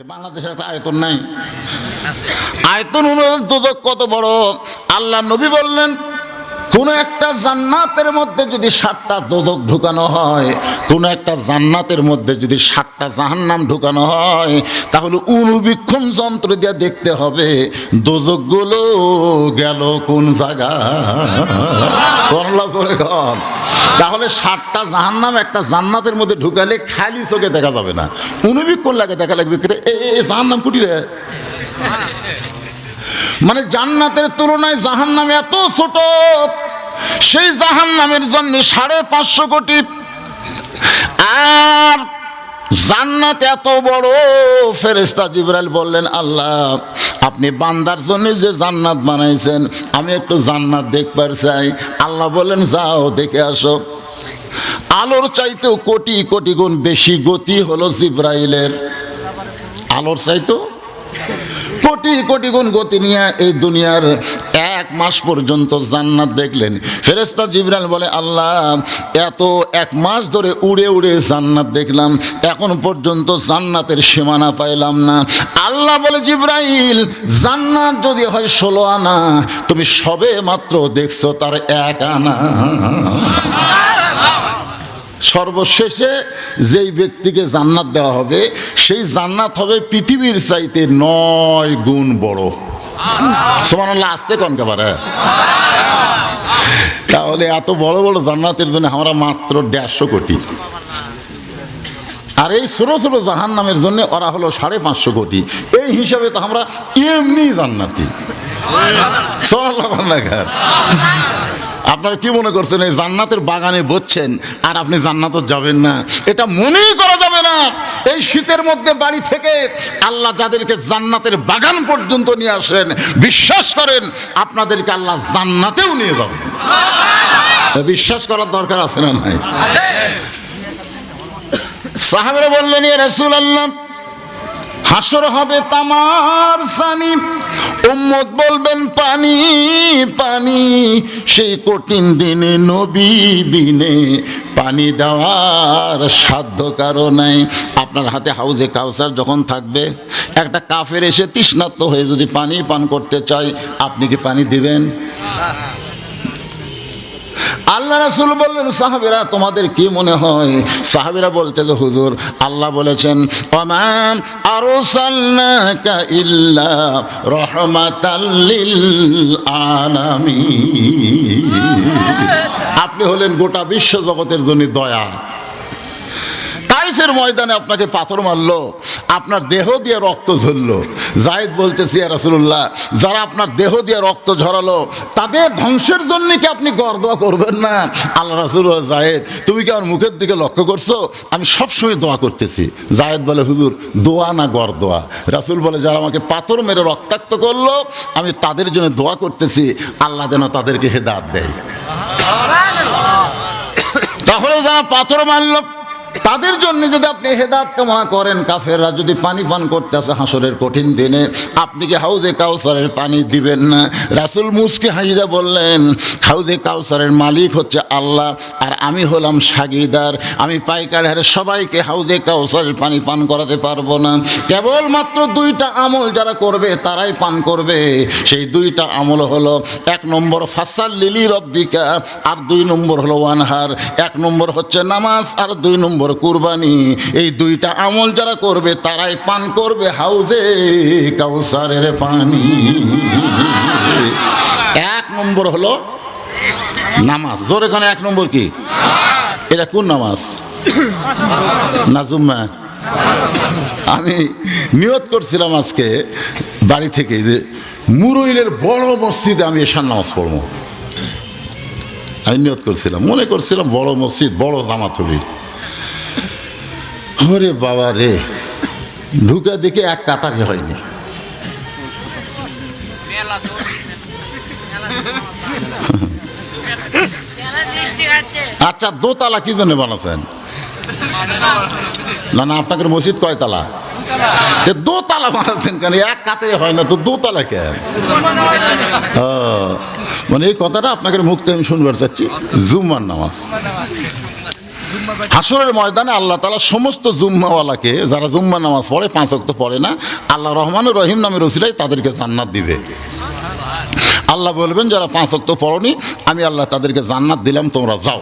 বাংলাদেশের একটা আয়তন নাই। আয়তন অনুযায়ী দুদক কত বড়? আল্লাহ নবী বললেন কোন একটা জান্নাতের মধ্যে যদি সাতটা দোদক ঢুকানো হয় কোন একটা জান্নাতের মধ্যে যদি সাতটা জাহান্নাম ঢুকানো হয় তাহলে অনুবীক্ষণ যন্ত্র দিয়ে দেখতে হবে দোজকগুলো গেল কোন জায়গা সোনাল্লাহ তোরে ঘর তাহলে সাতটা জাহান্নাম একটা জান্নাতের মধ্যে ঢুকালে খালি চোখে দেখা যাবে না। অনুবীক্ষণ লাগে দেখা লাগবে কে রে? এ এ, এ, জাহান্নাম কুটি রে মানে জান্নাতের তুলনায় জাহান্নাম এত ছোট, সেই জাহান্নামের জন্য সাড়ে পাঁচশো কোটি। আর জান্নাত এত বড় ফেরেস্তা জিবরাইল বললেন, আল্লাহ, আপনি বান্দার জন্য যে জান্নাত বানাইছেন, আমি একটু জান্নাত দেখবার চাই। আল্লাহ বললেন, যাও, দেখে আসো। আলোর চাইতেও কোটি কোটি গুণ বেশি গতি হলো জিব্রাইলের। আলোর চাইতেও? কোটি কোটি গুণ গতি নিয়ে এই দুনিয়ার এক মাস পর্যন্ত জান্নাত দেখলেন। ফেরেস্তা জিবরাল বলে, আল্লাহ, এত এক মাস ধরে উড়ে উড়ে জান্নাত দেখলাম, এখন পর্যন্ত জান্নাতের সীমানা পাইলাম না। আল্লাহ বলে, জিব্রাইল, জান্নাত যদি হয় ষোলো আনা, তুমি সবে মাত্র দেখছ তার এক আনা। সর্বশেষে যেই ব্যক্তিকে জান্নাত দেওয়া হবে, সেই জান্নাত হবে পৃথিবীর চাইতে নয় গুণ বড়। সমানাল্লাহ আসতে কন কেবারে তাহলে এত বড় বড় জান্নাতের জন্য আমরা মাত্র দেড়শো কোটি। আর এই ছোটো ছোটো জাহান নামের জন্য ওরা হলো সাড়ে পাঁচশো কোটি। এই হিসাবে তো আমরা এমনি জান্নাতি। বান্নাঘাট আপনারা কি মনে করছেন এই জান্নাতের বাগানে বসছেন আর আপনি জান্নাতও যাবেন না? এটা মনেই করা যাবে না। এই শীতের মধ্যে বাড়ি থেকে আল্লাহ যাদেরকে জান্নাতের বাগান পর্যন্ত নিয়ে আসেন বিশ্বাস করেন আপনাদেরকে আল্লাহ জান্নাতেও নিয়ে যাবেন বিশ্বাস করার দরকার আছে না নাই? সাহাবেরা বললেন রসুল আল্লাহ হাসর হবে তামার সানি। উম্মত বলবেন, পানি পানি, সেই কঠিন দিনে নবী বিনে পানি দেওয়ার সাধ্য কারও নাই। আপনার হাতে হাউজে কাউসার যখন থাকবে, একটা কাফের এসে তৃষ্ণাত্ম হয়ে যদি পানি পান করতে চায়, আপনি কি পানি দিবেন? আল্লাহ রাসুল বললেন, সাহাবিরা, তোমাদের কি মনে হয়? সাহাবিরা বলতে যে হুজুর, আল্লাহ বলেছেন ওমান আরও সাল্লাকা ইল্লা রহমাতাল্লিল আনামি আপনি হলেন গোটা বিশ্ব জগতের জন্য দয়া। তাইফের ময়দানে আপনাকে পাথর মারলো, আপনার দেহ দিয়ে রক্ত ঝরলো। জায়েদ বলতেছি রাসুল্লাহ যারা আপনার দেহ দিয়ে রক্ত ঝরালো, তাদের ধ্বংসের জন্য কি আপনি গর্দোয়া করবেন না? আল্লাহ রাসুল জায়েদ, তুমি কি আমার মুখের দিকে লক্ষ্য করছ? আমি সবসময় দোয়া করতেছি। জায়েদ বলে, হুজুর, দোয়া না গর্দোয়া? রাসুল বলে, যারা আমাকে পাথর মেরে রক্তাক্ত করল, আমি তাদের জন্য দোয়া করতেছি, আল্লাহ যেন তাদেরকে হেদাত দেয়। তাহলে যারা পাথর মারল তাদের জন্য যদি আপনি হেদাত কামনা করেন, কাফেররা যদি পানি পান করতে আসে হাসরের কঠিন দিনে, আপনি কি হাউজে কাউসারের পানি দিবেন না? রাসুল মুসকে হাজিরা বললেন, হাউজে কাউসারের মালিক হচ্ছে আল্লাহ, আর আমি হলাম সাগিদার, আমি পাইকার হারে সবাইকে হাউজে কাউসারের পানি পান করাতে পারব না। কেবলমাত্র দুইটা আমল যারা করবে, তারাই পান করবে। সেই দুইটা আমল হলো, এক নম্বর ফাসাল লিলি রব্বিকা, আর দুই নম্বর হলো ওয়ানহার। এক নম্বর হচ্ছে নামাজ, আর দুই নম্বর কুরবানি। এই দুইটা আমল যারা করবে, তারাই পান করবে হাউজে কাউসারের পানি। এক নম্বর হলো নামাজ। জোরে এখানে এক নম্বর কি? এটা কোন নামাজ? নাজুম্মা আমি নিয়ত করছিলাম আজকে বাড়ি থেকে যে মুরইলের বড় মসজিদে আমি এসার নামাজ পড়ব। আমি নিয়ত করছিলাম, মনে করছিলাম বড় মসজিদ, বড় জামাত হবে। ওরে বাবা রে, ঢুকে দেখে এক কাতারে হয়নি। আচ্ছা দোতলা কি জন্য বানাচ্ছেন না না, আপনাদের মসজিদ কয়তলা? দোতলা বানাচ্ছেন কেন? এক কাতারে হয় না, তো দোতলা কেন মানে এই কথাটা আপনাদের থেকে আমি শুনবার চাচ্ছি। জুম্মার নামাজ। হাসরের ময়দানে আল্লাহ তালা সমস্ত জুম্মাওয়ালাকে, যারা জুম্মা নামাজ পড়ে, পাঁচ অক্ত পড়ে না, আল্লাহ রহমান রহিম নামের ওসিলাই তাদেরকে জান্নাত দিবে। আল্লাহ বলবেন, যারা পাঁচ অক্ত পড়নি, আমি আল্লাহ তাদেরকে জান্নাত দিলাম, তোমরা যাও।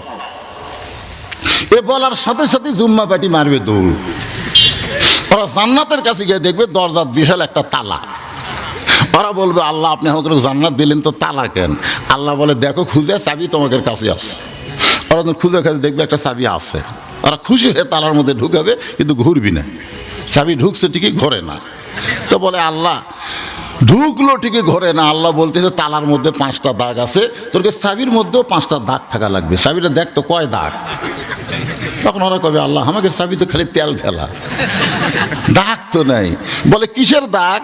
এ বলার সাথে সাথে জুম্মা পাটি মারবে দৌড়। ওরা জান্নাতের কাছে গিয়ে দেখবে, দরজার বিশাল একটা তালা। ওরা বলবে, আল্লাহ আপনি আমাকে জান্নাত দিলেন, তো তালা কেন? আল্লাহ বলে, দেখো, খুঁজে চাবি তোমাদের কাছে আসছে ওরা যখন খুঁজে খাতে দেখবে একটা চাবি আছে। ওরা খুশি হয়ে তালার মধ্যে ঢুকাবে, কিন্তু ঘুরবি না। চাবি ঢুকছে ঠিকই ঘরে না। তো বলে, আল্লাহ, ঢুকলো ঠিকই ঘরে না। আল্লাহ বলতেছে, তালার মধ্যে পাঁচটা দাগ আছে। তোরকে চাবির মধ্যেও পাঁচটা দাগ থাকা লাগবে। চাবিটা দেখ তো কয় দাগ? তখন ওরা কবে আল্লাহ, আমাকে চাবি তো খালি তেল ফেলা দাগ তো নাই। বলে, কিসের দাগ?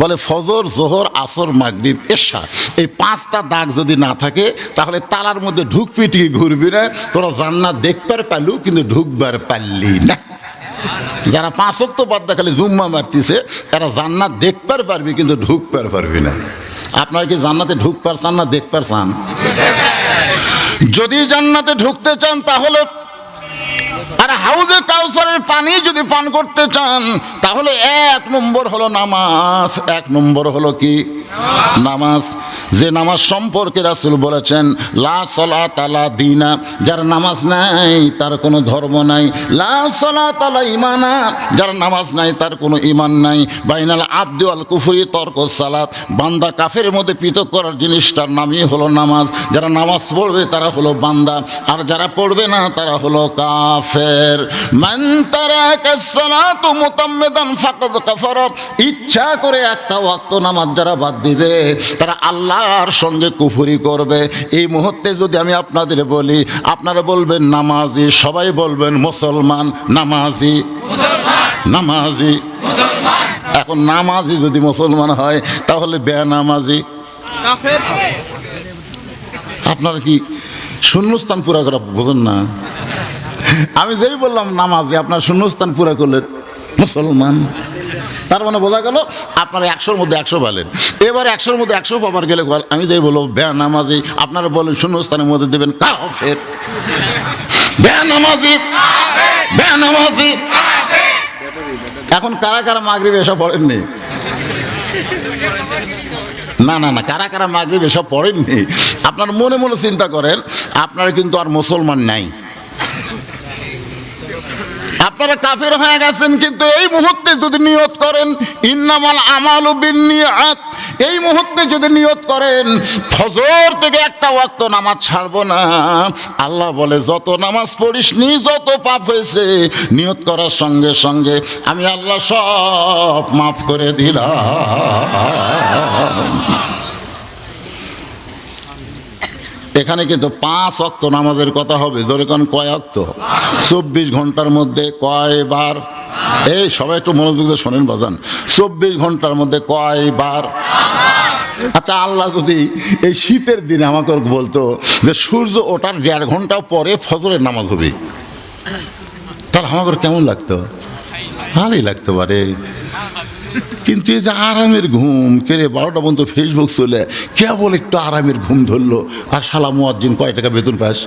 বলে, ফজর, জোহর, আসর, মাগরিব, এশা। এই পাঁচটা দাগ যদি না থাকে, তাহলে তালার মধ্যে ঢুকবি ঠিকই, ঘুরবি না। তোরা জান্নাত দেখবার পালু কিন্তু ঢুকবার পারলি না। যারা পাঁচ অক্ত বাদ খালি জুম্মা মারতিছে, তারা জান্নাত দেখবার পারবি, কিন্তু ঢুকবার পারবি না। আপনার কি জান্নাতে ঢুকবার চান না দেখবার চান? যদি জান্নাতে ঢুকতে চান, তাহলে আর হাউজে কাউসারের পানি যদি পান করতে চান, তাহলে এক নম্বর হলো নামাজ, এক নম্বর হলো কি? নামাজ, যে নামাজ সম্পর্কে রাসুল বলেছেন, লা সলা তালা দিনা, যার নামাজ নাই, তার কোনো ধর্ম নাই। লা সলা তালা ইমানা যার নামাজ নাই, তার কোনো ইমান নাই। বাইনাল আব্দু আল কুফরি তর্ক সালাত, বান্দা কাফের মধ্যে পৃথক করার জিনিসটার নামই হলো নামাজ। যারা নামাজ পড়বে, তারা হলো বান্দা। আর যারা পড়বে না, তারা হলো কাফের। মান তারাকা সালাতু মুতাম্মিদান ফাকাদ কাফারা, ইচ্ছা করে একটা ওয়াক্ত নামাজ যারা বাদ দিবে, তারা আল্লাহর সঙ্গে কুফুরি করবে। এই মুহূর্তে যদি আমি আপনাদের বলি, আপনারা বলবেন নামাজি, সবাই বলবেন মুসলমান, নামাজি। নামাজি। এখন নামাজি যদি মুসলমান হয়, তাহলে বেনামাজি। আপনারা কি শূন্যস্থান পুরা করা বোঝেন না? আমি যেই বললাম নামাজে, আপনার শূন্যস্থান পুরা করলেন মুসলমান। তার মানে বোঝা গেল আপনারা একশোর মধ্যে একশো পেলেন। এবার একশোর মধ্যে একশো পাবার গেলে আমি যেই বলব ব্যা নামাজি আপনারা বলেন শূন্যস্থানের মধ্যে দেবেন কাফের। ব্যা নামাজি ব্যা নামাজি এখন কারা কারা মাগরিব এসব পড়েননি? না না না, কারা কারা মাগরিব এসব পড়েননি? আপনার মনে মনে চিন্তা করেন, আপনারা কিন্তু আর মুসলমান নাই। আপনারা কাফের হয়ে গেছেন, কিন্তু এই মুহূর্তে যদি নিয়ত করেন, ইন্নামাল আমাল বিনিয়াত এই মুহূর্তে যদি নিয়ত করেন, ফজর থেকে একটা ওয়াক্ত নামাজ ছাড়বো না। আল্লাহ বলে, যত নামাজ পড়িস নি, যত পাপ হয়েছে, নিয়ত করার সঙ্গে সঙ্গে আমি আল্লাহ সব মাফ করে দিলাম। এখানে কিন্তু পাঁচ অক্ত নামাজের কথা হবে। জোরে কোন, কয় অক্ত? চব্বিশ ঘণ্টার মধ্যে কয়বার? এই, সবাই একটু মনোযোগ দিয়ে শোনেন, বাজান। চব্বিশ ঘণ্টার মধ্যে কয়বার? আচ্ছা আল্লাহ যদি এই শীতের দিনে আমাকে বলতো যে, সূর্য ওঠার দেড় ঘণ্টা পরে ফজরের নামাজ হবে। তাহলে আমাকে কেমন লাগতো? ভালোই লাগতে পারে কিন্তু এই যে আরামের ঘুম কেড়ে বারোটা পর্যন্ত ফেসবুক চলে, কেবল একটু আরামের ঘুম ধরলো। আর সালা মুয়াজ্জিন, কয় টাকা বেতন পাস?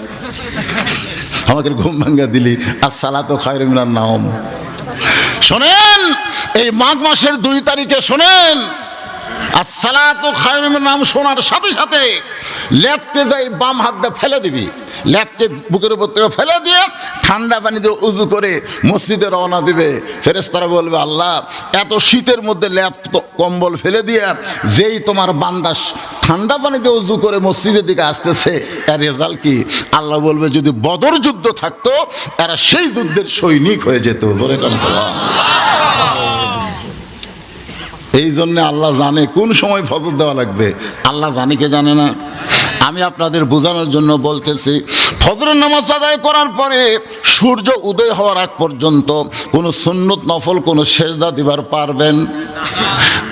আমাকে ঘুম ভাঙ্গা দিলি। আর সালা তো খায়ের মিনার নাম শোনেন, এই মাঘ মাসের দুই তারিখে শোনেন, আর সালাতো খায়রুমের নাম শোনার সাথে সাথে লেফটে যাই বাম হাত দিয়ে ফেলে দিবি। ল্যাপটে বুকের উপর থেকে ফেলে দিয়ে ঠান্ডা পানি দিয়ে উজু করে মসজিদে রওনা দিবে। ফেরেস্তারা বলবে, আল্লাহ, এত শীতের মধ্যে ল্যাপ কম্বল ফেলে দিয়ে যেই তোমার বান্দাস ঠান্ডা পানিতে উজু করে মসজিদের দিকে আসতেছে, এর রেজাল্ট কি? আল্লাহ বলবে, যদি বদর যুদ্ধ থাকতো, এরা সেই যুদ্ধের সৈনিক হয়ে যেত। কোন এই জন্য আল্লাহ জানে কোন সময় ফজর দেওয়া লাগবে। আল্লাহ জানে কে জানে না? আমি আপনাদের বোঝানোর জন্য বলতেছি ফজরের নামাজ আদায় করার পরে সূর্য উদয় হওয়ার আগ পর্যন্ত কোনো সুন্নত নফল, কোনো সেজদা দিবার পারবেন।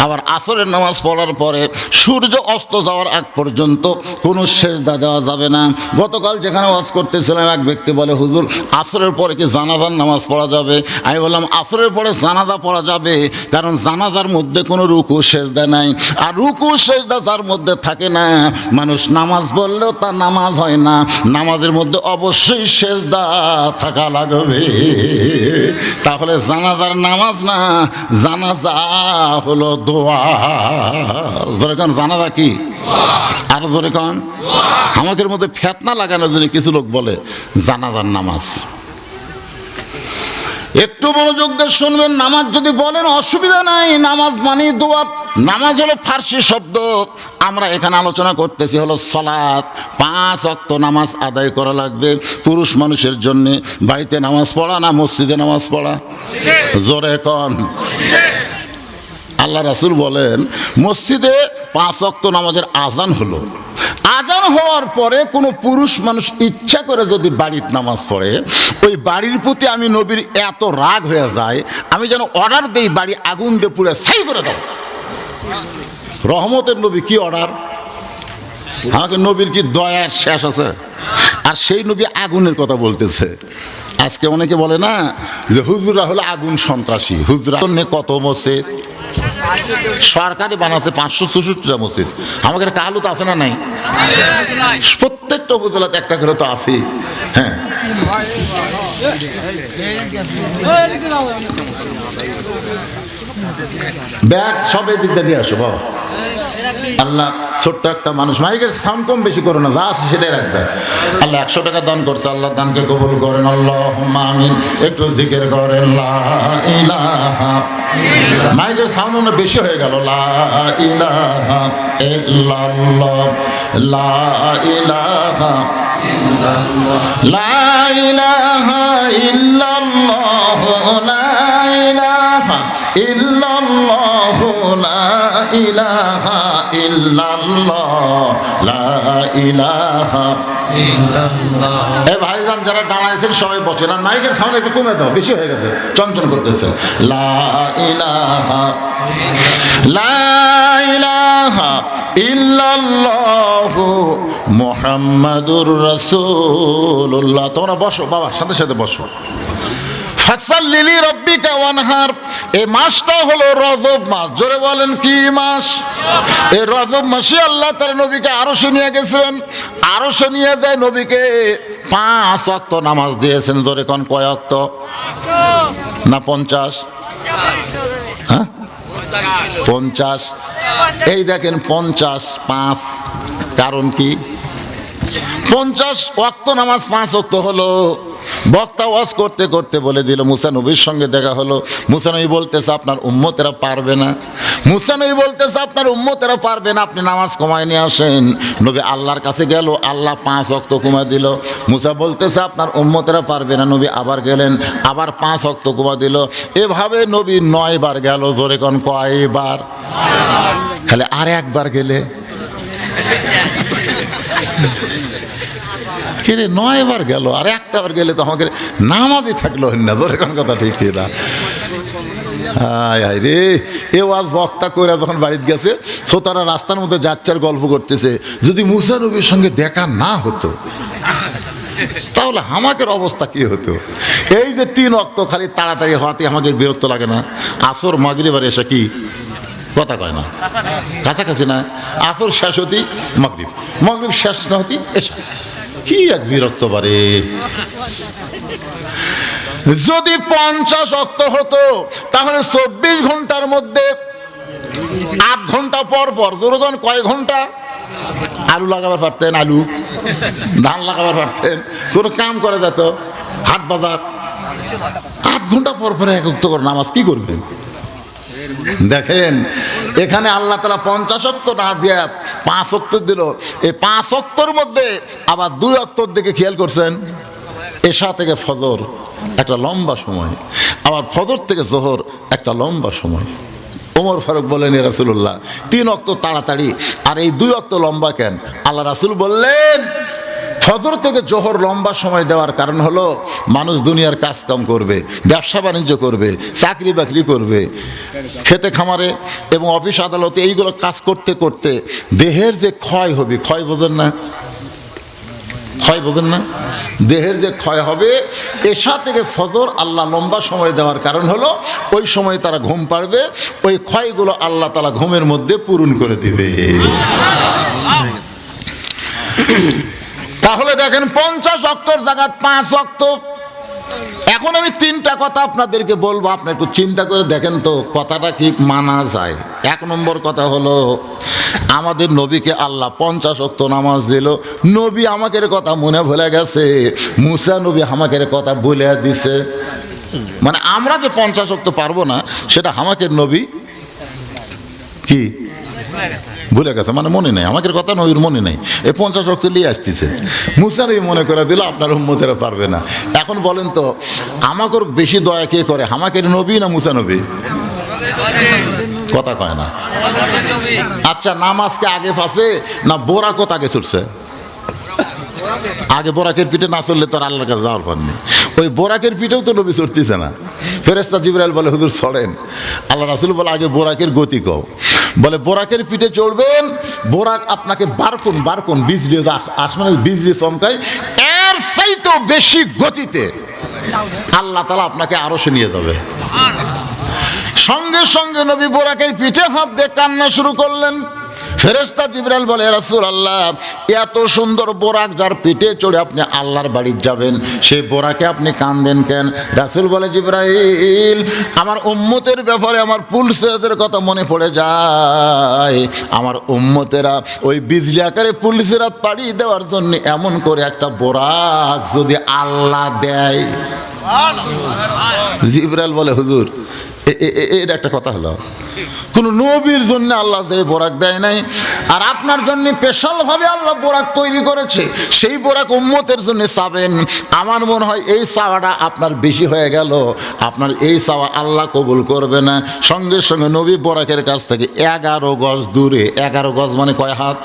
আবার আসরের নামাজ পড়ার পরে সূর্য অস্ত যাওয়ার আগ পর্যন্ত কোনো সেজদা দেওয়া যাবে না। গতকাল যেখানে ওয়াজ করতেছিলাম, এক ব্যক্তি বলে, হুজুর, আসরের পরে কি জানাজার নামাজ পড়া যাবে? আমি বললাম, আসরের পরে জানাজা পড়া যাবে, কারণ জানাজার মধ্যে কোনো রুকু, সেজদা নাই। আর রুকু, সেজদা যার মধ্যে থাকে না, মানুষ নামাজ পড়লেও তার নামাজ হয় না। নামাজের মধ্যে অবশ্যই সেজদা থাকা লাগবে। তাহলে জানাজার নামাজ না, জানাজা হলো দোয়া। ধরে কারণ জানাজা কি? আর ধরে কারণ আমাদের মধ্যে ফেতনা লাগানোর জন্য কিছু লোক বলে, জানাজার নামাজ। একটু মনোযোগ দিয়ে শুনবেন, নামাজ যদি বলেন অসুবিধা নাই, নামাজ মানে দোয়া। নামাজ হলো ফার্সি শব্দ আমরা এখানে আলোচনা করতেছি হলো সলাৎ পাঁচ অক্ত নামাজ আদায় করা লাগবে পুরুষ মানুষের জন্য। বাড়িতে নামাজ পড়া না মসজিদে নামাজ পড়া? জোরে কন। আল্লাহ রাসুল বলেন, মসজিদে পাঁচ অক্ত নামাজের আজান হলো। আজান হওয়ার পরে কোনো পুরুষ মানুষ ইচ্ছা করে যদি বাড়ির নামাজ পড়ে, ওই বাড়ির প্রতি আমি নবীর এত রাগ হয়ে যায়, আমি যেন অর্ডার দেই বাড়ি আগুন দিয়ে পুড়ে সাই করে দাও রহমতের নবী কি অর্ডার? আমাকে নবীর কি দয়ার শেষ আছে? আর সেই নবী আগুনের কথা বলতেছে। আজকে অনেকে বলে না যে হুজুরা হলো আগুন সন্ত্রাসী। হুজরা কত মসজিদ? সরকারি বানাচ্ছে পাঁচশো চৌষট্টিটা মসজিদ। আমাদের কালু তো আছে না নাই? প্রত্যেকটা উপজেলাতে একটা করে তো আছে হ্যাঁ। ব্যাগ সব এদিক নিয়ে আসো, বাবা। আল্লাহ, ছোট্ট একটা মানুষ। মাইকের সাউন্ড কম বেশি করো না, যা আছে সেটাই রাখবে। আল্লাহ একশো টাকা দান করছে, আল্লাহ দানকে কবুল করেন। আল্লাহ আমিন। একটু জিকের করেন মাইকের সাউন্ড অনেক বেশি হয়ে গেল, লা ইলাহা ইল্লাল্লাহ লা ইলাহা ইল্লাল্লাহ লা ইলাহা এ ভাইজান যারা দাঁড়াইছেন সবাই বসেন। আর মাইকের সাউন্ড একটু কমে দাও বেশি হয়ে গেছে চঞ্চল করতেছে। লা ইলাহা লা ইলাহা ইল্লাল্লাহু মুহাম্মাদুর রাসূলুল্লাহ। তোমরা বসো বাবা সাথে সাথে বসো। ফাসাল্লিলি রব্বিকা ওয়ানহার। এই মাসটা হলো রজব মাস। জোরে বলেন কি মাস? এই রজব মাসে। আল্লাহ তার নবীকে আরও নিয়ে গেছেন। আরও নিয়ে যায় নবীকে পাঁচ অক্ত নামাজ দিয়েছেন। জোরে কোন কয় অক্ত না পঞ্চাশ? হ্যাঁ? পঞ্চাশ। এই দেখেন পঞ্চাশ পাঁচ। কারণ কি? পঞ্চাশ ওয়াক্ত নামাজ পাঁচ ওয়াক্ত হলো বক্তা ওয়াজ করতে করতে বলে দিল, মুসা নবীর সঙ্গে দেখা হলো। মুসা নবী বলতেছে, আপনার উম্মতেরা পারবে না। মুসা নবী বলতেছে, আপনার উম্মতেরা পারবে না, আপনি নামাজ কমায় নিয়ে আসেন। নবী আল্লাহর কাছে গেল, আল্লাহ পাঁচ অক্ত কমা দিল। মুসা বলতেছে, আপনার উম্মতেরা পারবে না। নবী আবার গেলেন, আবার পাঁচ অক্ত কমা দিল। এভাবে নবী নয়বার গেল, জোরে কোন কয়বার খালি আর একবার গেলে? কিরে নয় বার গেল, আর একটা বার গেলে তো আমাকে নামাজই থাকল না ধরে কোন কথা ঠিক না? হায় রে, এ আজ বক্তা কইরা যখন বাড়িতে গেছে শ্রোতারা রাস্তার মধ্যে যাচ্ছে আর গল্প করতেছে, যদি মুসা সঙ্গে দেখা না হতো, তাহলে আমাকের অবস্থা কি হতো? এই যে তিন অক্ত খালি তাড়াতাড়ি হওয়াতে আমাকে বিরক্ত লাগে না। আসর মাগরিবার এসে কি? কথা কয় না। কাছাকাছি। না। আসর শেষ হতি মগরিব। মগরিব শেষ না হতি এসা। কি এক বিরক্ত পারে যদি পঞ্চাশ অক্ত হতো, তাহলে চব্বিশ ঘণ্টার মধ্যে আট ঘণ্টা পর পর দুর্গণ কয় ঘণ্টা? আলু লাগাবার পারতেন, আলু। ধান লাগাবার পারতেন। কোনো কাম করে যেত? হাট বাজার। আট ঘণ্টা পর পরে এক করে নামাজ কি করবেন? দেখেন, এখানে আল্লাহ তালা পঞ্চাশ অক্ত না দিয়ে পাঁচ অক্ত দিল। এই পাঁচ অক্তর মধ্যে আবার দুই অক্তর দিকে খেয়াল করছেন, এশা থেকে ফজর, একটা লম্বা সময়। আবার ফজর থেকে জোহর, একটা লম্বা সময়। ওমর ফারুক বলেন রাসুল্লাহ তিন অক্ত তাড়াতাড়ি, আর এই দুই অক্ত লম্বা কেন? আল্লাহ রাসুল বললেন ফজর থেকে জোহর লম্বা সময় দেওয়ার কারণ হলো মানুষ দুনিয়ার কাজ কাম করবে, ব্যবসা বাণিজ্য করবে, চাকরি বাকরি করবে, খেতে খামারে এবং অফিস আদালতে এইগুলো কাজ করতে করতে দেহের যে ক্ষয় হবে, ক্ষয় বোঝেন না? ক্ষয় বোঝেন না? দেহের যে ক্ষয় হবে, এশা থেকে ফজর আল্লাহ লম্বা সময় দেওয়ার কারণ হলো ওই সময় তারা ঘুম পাড়বে, ওই ক্ষয়গুলো আল্লাহ তালা ঘুমের মধ্যে পূরণ করে দিবে। তাহলে দেখেন পঞ্চাশ অক্টর জায়গাত পাঁচ অক্ট এখন আমি তিনটা কথা আপনাদেরকে বলব, আপনি একটু চিন্তা করে দেখেন তো, কথাটা কি মানা যায়? এক নম্বর কথা হলো, আমাদের নবীকে আল্লাহ পঞ্চাশ অক্ত নামাজ দিল। নবী আমাকে কথা মনে ভুলে গেছে। মুসা নবী আমাকে কথা বলে দিছে। মানে আমরা যে পঞ্চাশ অক্ত পারব না, সেটা আমাকে নবী কি? ভুলে গেছে মানে মনে নেই আমাকে কথা নবীর মনে নেই। এই পঞ্চাশ অক্ত নিয়ে আসতেছে। মুসানবী মনে করে দিল, আপনার উম্মতেরা পারবে না। এখন বলেন তো আমাকে বেশি দয়া কে করে, আমাকে নবী না মুসানবী কথা কয় না। আচ্ছা নামাজকে আগে ফাঁসে, না বোরাকত আগে ছুটছে? আগে বোরাকের পিঠে না চললে তো আল্লাহর কাছে যাওয়ার পর নেই। ওই বোরাকের পিঠেও তো নবী চড়তেছে না। ফেরেস্তা জিবরাইল বলে, হুজুর চড়েন আল্লাহ রাসুল বলে, আগে বোরাকের গতি কও। বলে, বোরাকের পিঠে চড়বেন। বোরাক আপনাকে বারকুন বারকুন, বিজলি আসমানের বিজলি চমকায়, এর চাইতেও বেশি গতিতে আল্লাহ তালা আপনাকে আরও নিয়ে যাবে। সঙ্গে সঙ্গে নবী বোরাকের পিঠে হাত দিয়ে কান্না শুরু করলেন। ফেরেস্তা জিবরাল বলে রাসুল আল্লাহ এত সুন্দর বোরাক যার পিঠে চড়ে আপনি আল্লাহর বাড়ি যাবেন, সেই বোরাকে আপনি কান্দেন কেন? রাসুল বলে, জিব্রাইল, আমার উম্মতের ব্যাপারে আমার পুলিশের কথা মনে পড়ে যায়। আমার উম্মতেরা ওই বিজলি আকারে পুলিশেরা পাড়ি দেওয়ার জন্য এমন করে একটা বোরাক যদি আল্লাহ দেয়। জিব্রাইল বলে, হুজুর এটা একটা কথা হলো, কোন নবীর জন্য আল্লাহ যে বোরাক দেয় নাই, আর আপনার জন্য স্পেশাল ভাবে আল্লাহ বোরাক তৈরি করেছে, সেই বোরাক উম্মতের জন্য চাবেন। আমার মনে হয় এই চাওয়াটা আপনার বেশি হয়ে গেল, আপনার এই চাওয়া আল্লাহ কবুল করবে না। সঙ্গে সঙ্গে নবী বোরাকের কাছ থেকে এগারো গজ দূরে, এগারো গজ মানে কয় হাত?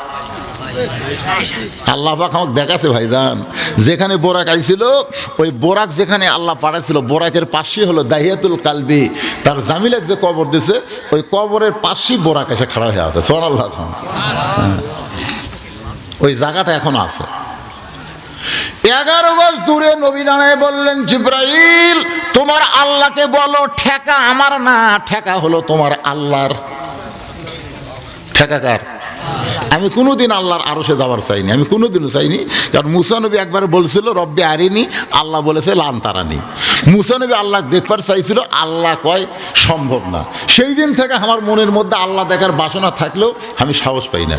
আল্লাহ পাক আমাকে দেখাছে ভাইজান। যেখানে বোরাক আইছিল, ওই বোরাক যেখানে আল্লাহ পাঠাইছিল, বোরাকের পাশে হলো দাহিয়াতুল কালবি। তার জামিলাক যে কবর দিছে, ওই কবরের পাশেই বোরাক এসে খাড়া হয়ে আছে। সোর আল্লাহ খান হ্যাঁ। ওই জায়গাটা এখন আছে। এগারো গজ দূরে নবী বললেন, জিব্রাইল, তোমার আল্লাহকে বলো, ঠেকা আমার না, ঠেকা হলো তোমার আল্লাহর। ঠেকা কার? আমি কোনোদিন আল্লাহর আরও সে যাওয়ার চাইনি, আমি কোনোদিনও চাইনি। কারণ মুসানবী একবার বলছিল, রব্বে আরিনি। আল্লাহ বলেছে, লান তারানি। মুসানবী আল্লাহ দেখবার চাইছিল, আল্লাহ কয়, সম্ভব না। সেই দিন থেকে আমার মনের মধ্যে আল্লাহ দেখার বাসনা থাকলেও আমি সাহস পাই না।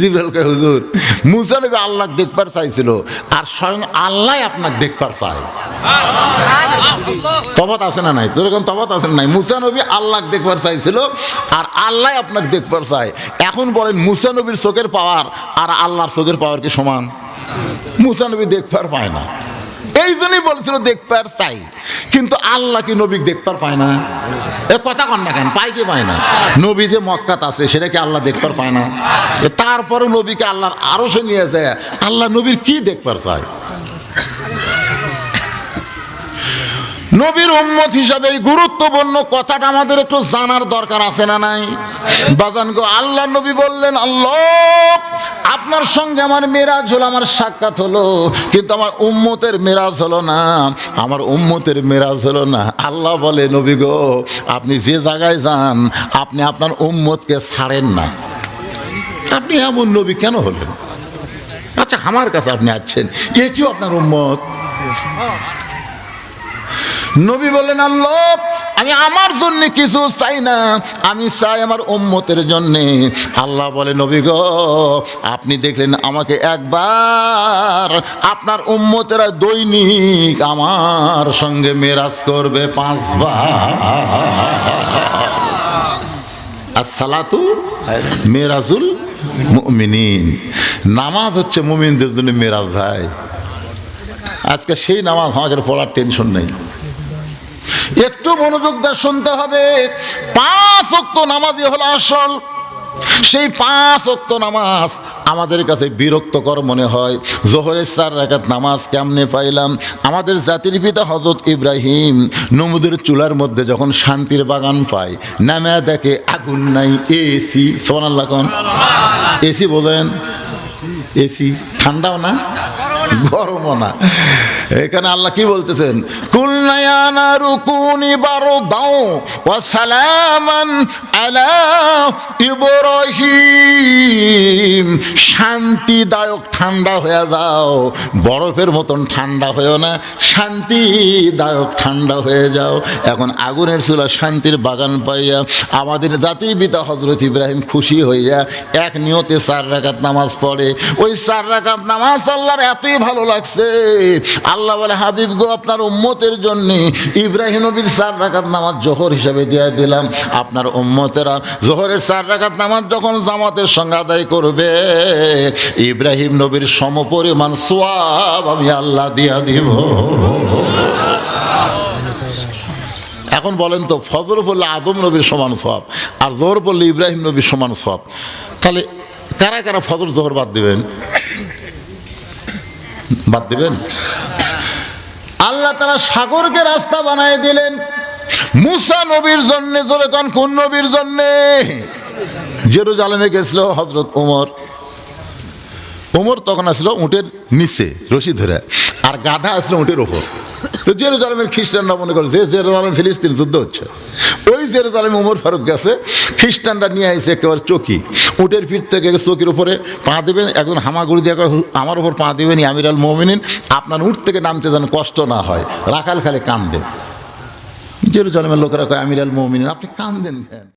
জিবরালকে হুজুর, মুসা নবী আল্লাহ দেখবার চাইছিল, আর স্বয়ং আল্লাহ আপনাকে দেখবার চায়। তফাত আছে না নাই? তোর তফাত আছে না নাই? মুসা নবী আল্লাহ দেখবার চাইছিল, আর আল্লাহ আপনাকে দেখবার চায়। এখন বলেন, মুসা নবীর চোখের পাওয়ার আর আল্লাহর চোখের পাওয়ার কি সমান? মুসা নবী দেখবার পায় না। এই জন্যই বলছিল দেখবার চাই কিন্তু আল্লাহ কি নবী দেখবার পায় না? এ কথা কন না কেন, পায় কি পায় না? নবী যে মক্কাত আছে, সেটা কি আল্লাহ দেখবার পায় না? তারপরে নবীকে আল্লাহর আরও সে নিয়ে যায়। আল্লাহ নবীর কি দেখবার চায়? নবীর উম্মত হিসাবে এই গুরুত্বপূর্ণ কথাটা আমাদের একটু জানার দরকার আছে না নাই? বাজান গো, আল্লাহ নবী বললেন, আল্লাহ, আপনার সঙ্গে আমার মেরাজ হলো, আমার সাক্ষাৎ হলো, কিন্তু আমার উম্মতের মেরাজ হলো না, আমার উম্মতের মেরাজ হলো না। আল্লাহ বলে, নবী গো, আপনি যে জায়গায় যান, আপনি আপনার উম্মতকে ছাড়েন না। আপনি এমন নবী কেন হলেন? আচ্ছা আমার কাছে আপনি আছেন এটিও আপনার উম্মত। নবী বলেন, আল্লাহ, আমি আমার জন্য কিছু চাই না, আমি চাই আমার উম্মতের জন্য। আল্লাহ বলে, নবী গো, আপনি দেখলেন আমাকে একবার আপনার উম্মতেরা দৈনিক আমার সঙ্গে মেরাজ করবে পাঁচবার। আর সালাতু মেরাজুল মুমিনিন। নামাজ হচ্ছে মুমিনদের জন্য মেরাজ, ভাই। আজকে সেই নামাজ আমাদের পড়ার টেনশন নেই। একটু মনোযোগ দিয়ে শুনতে হবে। পাঁচ অক্ত নামাজই হলো আসল। সেই পাঁচ অক্ত নামাজ আমাদের কাছে বিরক্তকর মনে হয়। জোহরের চার রাকাত নামাজ কেমনে পাইলাম? আমাদের জাতির পিতা হজরত ইব্রাহিম নমুদের চুলার মধ্যে যখন শান্তির বাগান পায়, নামে দেখে আগুন নাই, এসি। সোনাল্লা কন। এসি বোঝেন? এসি? ঠান্ডাও না? গরমও না। এখানে আল্লাহ কি বলতেছেন? কুলনায়ানা রুকুনি বারো দাও ও সালামান আলা ইব্রাহিম। শান্তিদায়ক ঠান্ডা হয়ে যাও, বরফের মতন ঠান্ডা হয়েও না, শান্তিদায়ক ঠান্ডা হয়ে যাও। এখন আগুনের চুলা শান্তির বাগান পাইয়া আমাদের জাতির পিতা হজরত ইব্রাহিম খুশি হইয়া এক নিয়তে চার রাকাত নামাজ পড়ে। ওই চার রাকাত নামাজ আল্লাহর এতই ভালো লাগছে। আল্লাহ বলে, হাবিব গো, আপনার উম্মতের জন্য ইব্রাহিম নবীর চার রাকাত নামাজ জোহর হিসাবে দিয়ে দিলাম। আপনার উম্মতেরা জোহরের চার রাকাত নামাজ যখন জামাতের সঙ্গে আদায় করবে, ইব্রাহিম নবীর সমপরিমাণ সোয়াব আমি আল্লাহ দিয়া দিব। এখন বলেন তো, ফজর পড়লে আদম নবীর সমান সব আর জোহর পড়লে ইব্রাহিম নবীর সমান সব তাহলে কারা কারা ফজর জোহর বাদ দিবেন? বাদ দিবেন? আল্লাহ তারা সাগরকে রাস্তা বানায় দিলেন। মুসা নবীর জন্যে জোরে কন কোন নবীর জন্যে। জেরুজালেমে গেছিল হজরত ওমর। ওমর তখন আসলো উঁটের নিচে, রশি ধরে। আর গাধা আসলো উঁটের ওপর তো জেরুজালেমের খ্রিস্টানরা মনে করে যে জেরুজালেম ফিলিস্তিন যুদ্ধ হচ্ছে। ওই জেরুজালেম উমর ফারুক গেছে, খ্রিস্টানরা নিয়ে আসে একেবারে চকি। উটের পিঠ থেকে চকির উপরে, পা দেবেন, একজন হামাগুড়ি দিয়ে আমার উপর পা দেবেন আমিরাল মোমিনিন, আপনার উঠ থেকে নামতে যেন কষ্ট না হয়। রাখাল খালে কান দেন জেরুজালেমের লোকেরা কয়, আমিরাল মোমিনিন, আপনি কান? দেন